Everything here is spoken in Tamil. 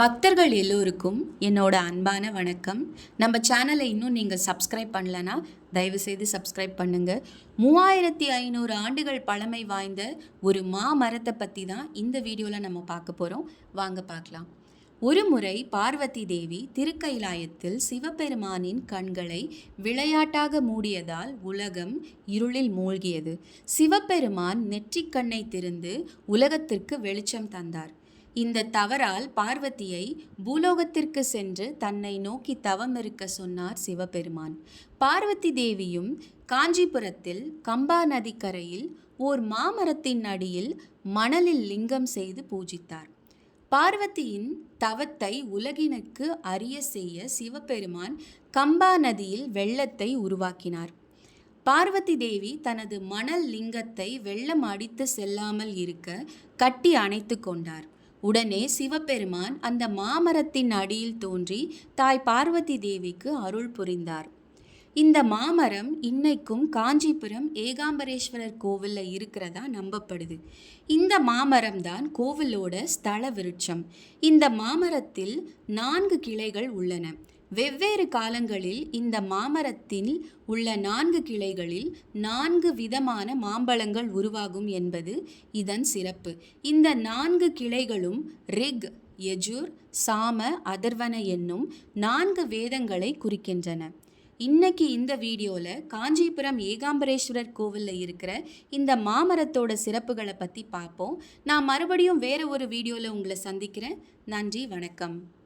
பக்தர்கள் எல்லோருக்கும் என்னோட அன்பான வணக்கம். நம்ம சேனலை இன்னும் நீங்கள் சப்ஸ்கிரைப் பண்ணலனா தயவுசெய்து சப்ஸ்கிரைப் பண்ணுங்கள் மூவாயிரத்தி ஐநூறு ஆண்டுகள் பழமை வாய்ந்த ஒரு மா மரத்தை பற்றி தான் இந்த வீடியோவில் நம்ம பார்க்க போகிறோம் வாங்க பார்க்கலாம். ஒரு முறை பார்வதி தேவி திருக்கைலாயத்தில் சிவபெருமானின் கண்களை விளையாட்டாக மூடியதால் உலகம் இருளில் மூழ்கியது. சிவபெருமான் நெற்றிக்கண்ணை திறந்து உலகத்திற்கு வெளிச்சம் தந்தார். இந்த தவறால் பார்வதியை பூலோகத்திற்கு சென்று தன்னை நோக்கி தவம் இருக்க சொன்னார் சிவபெருமான். பார்வதி தேவியும் காஞ்சிபுரத்தில் கம்பா நதிக்கரையில் ஓர் மாமரத்தின் அடியில் மணலில் லிங்கம் செய்து பூஜித்தார். பார்வதியின் தவத்தை உலகினுக்கு அறிய செய்ய சிவபெருமான் கம்பா நதியில் வெள்ளத்தை உருவாக்கினார். பார்வதி தேவி தனது மணல் லிங்கத்தை வெள்ளம் அடித்து செல்லாமல் இருக்க கட்டி அணைத்து கொண்டார். உடனே சிவபெருமான் அந்த மாமரத்தின் அடியில் தோன்றி தாய் பார்வதி தேவிக்கு அருள் புரிந்தார். இந்த மாமரம் இன்னைக்கும் காஞ்சிபுரம் ஏகாம்பரேஸ்வரர் கோவிலில் இருக்கிறதா நம்பப்படுது. இந்த மாமரம் தான் கோவிலோட ஸ்தல விருட்சம். இந்த மாமரத்தில் நான்கு கிளைகள் உள்ளன. வெவ்வேறு காலங்களில் இந்த மாமரத்தில் உள்ள நான்கு கிளைகளில் நான்கு விதமான மாம்பழங்கள் உருவாகும் என்பது இதன் சிறப்பு. இந்த நான்கு கிளைகளும் ரிக் யஜூர் சாம அதர்வன என்னும் நான்கு வேதங்களை குறிக்கின்றன. இன்னைக்கு இந்த வீடியோவில் காஞ்சிபுரம் ஏகாம்பரேஸ்வரர் கோவிலில் இருக்கிற இந்த மாமரத்தோட சிறப்புகளை பற்றி பார்ப்போம். நான் மறுபடியும் வேற ஒரு வீடியோவில் உங்களை சந்திக்கிறேன். நன்றி வணக்கம்.